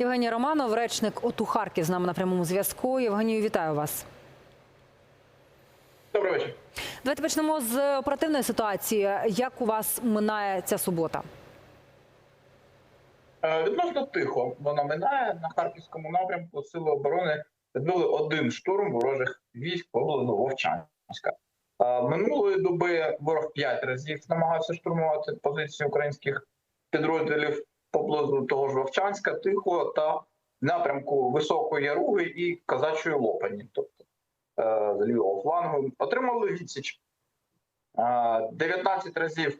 Євгеній Романов, речник ОТУ Харків, з нами на прямому зв'язку. Євгенію, вітаю вас. Добрий вечір. Давайте почнемо з оперативної ситуації. Як у вас минає ця субота? Е, Відносно тихо вона минає на харківському напрямку. Сили оборони відбили один штурм ворожих військ поблизу Вовчанська. Е, Минулої доби ворог п'ять разів намагався штурмувати позиції українських підрозділів поблизу того ж Вовчанська, Тихо та напрямку Високої Яруги і Казачої Лопані, тобто е, з лівого флангу. Отримали відсіч. Е, 19 разів е,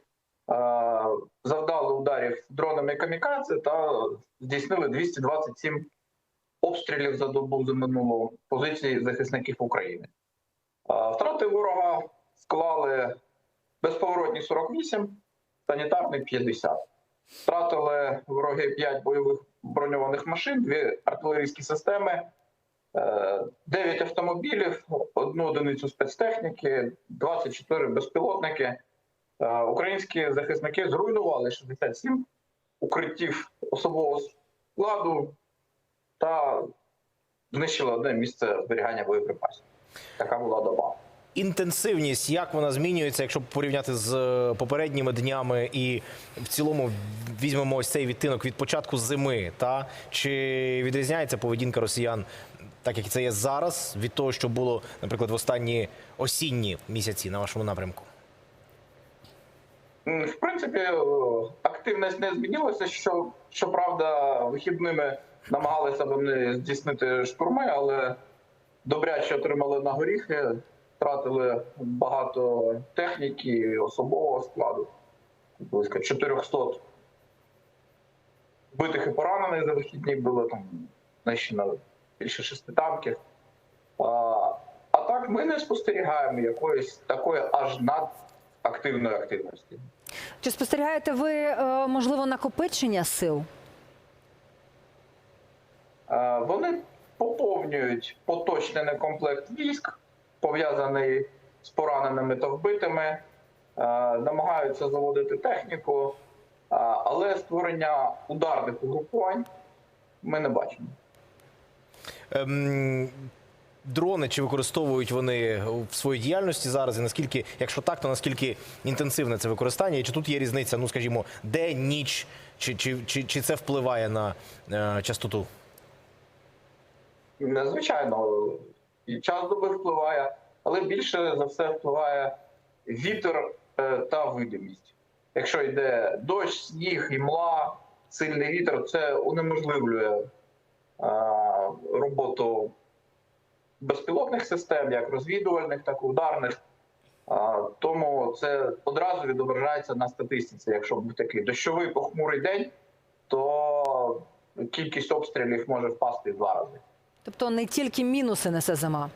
завдали ударів дронами камікадзе та здійснили 227 обстрілів за добу за минулу позиції захисників України. Е, Втрати ворога склали безповоротні 48, санітарний 50. Втратили вороги 5 бойових броньованих машин, 2 артилерійські системи, 9 автомобілів, одну одиницю спецтехніки, 24 безпілотники. Е, Українські захисники зруйнували 67 укриттів особового складу та знищили одне місце зберігання боєприпасів. Така була доба. Інтенсивність, як вона змінюється, якщо порівняти з е, попередніми днями, і в цілому візьмемо ось цей відтинок від початку зими, та чи відрізняється поведінка росіян, так як це є зараз, від того, що було, наприклад, в останні осінні місяці на вашому напрямку? В принципі, активність не змінилася. Що щоправда, вихідними намагалися вони здійснити штурми, але добряче отримали на горіхи, втратили багато техніки, особового складу, близько 400 вбитих і поранених за вихідні було там знищено більше шести танків. А, а так ми не спостерігаємо якоїсь такої аж надактивної активності. Чи спостерігаєте ви е, можливо накопичення сил? Вони поповнюють поточний комплект військ, пов'язаний з пораненими та вбитими, е, намагаються заводити техніку, е, але створення ударних угрупувань ми не бачимо. Ем, дрони чи використовують вони в своїй діяльності зараз? І наскільки, якщо так, то наскільки інтенсивне це використання? І чи тут є різниця, ну скажімо, день, ніч, чи, чи, чи, чи це впливає на е, частоту? Звичайно, і час доби впливає, але більше за все впливає вітер е, та видимість. Якщо йде дощ, сніг, імла, сильний вітер, це унеможливлює е, роботу безпілотних систем, як розвідувальних, так і ударних. Тому це одразу відображається на статистиці. Якщо був такий дощовий похмурий день, то кількість обстрілів може впасти в два рази. Тобто не тільки мінуси несе зима.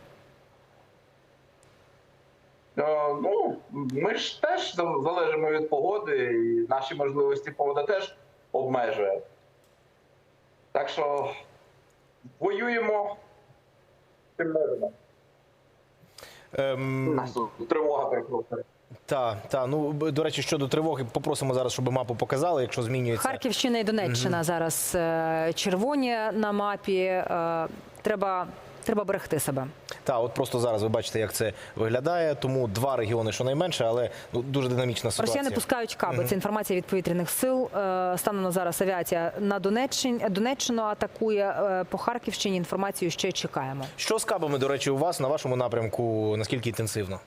Е, Ну, ми ж теж залежимо від погоди, і наші можливості погода теж обмежує. Так що воюємо чим можемо. Ем, нас тут тривога перепрошую. та, та, ну до речі, щодо тривоги, попросимо зараз, щоб мапу показали, якщо змінюється. Харківщина і Донеччина зараз е, червоні на мапі. Треба, треба берегти себе. Та, от просто зараз ви бачите, як це виглядає. Тому два регіони, щонайменше, але ну, дуже динамічна ситуація. Росіяни пускають каби. Це інформація від повітряних сил. Е, Станом на зараз авіація на Донеччині Донеччину атакує Е, по Харківщині. Інформацію ще чекаємо. Що з кабами, до речі, у вас на вашому напрямку наскільки інтенсивно?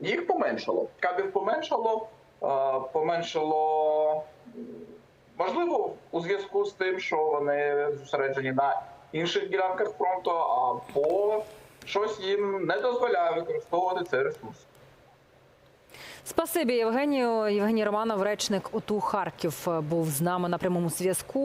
Їх поменшало. Кабів поменшало, е, поменшало можливо у зв'язку з тим, що вони зосереджені на інших ділянках фронту, або щось їм не дозволяє використовувати цей ресурс. Спасибі, Євгенію. Євгеній Романов, речник ОТУ Харків, був з нами на прямому зв'язку.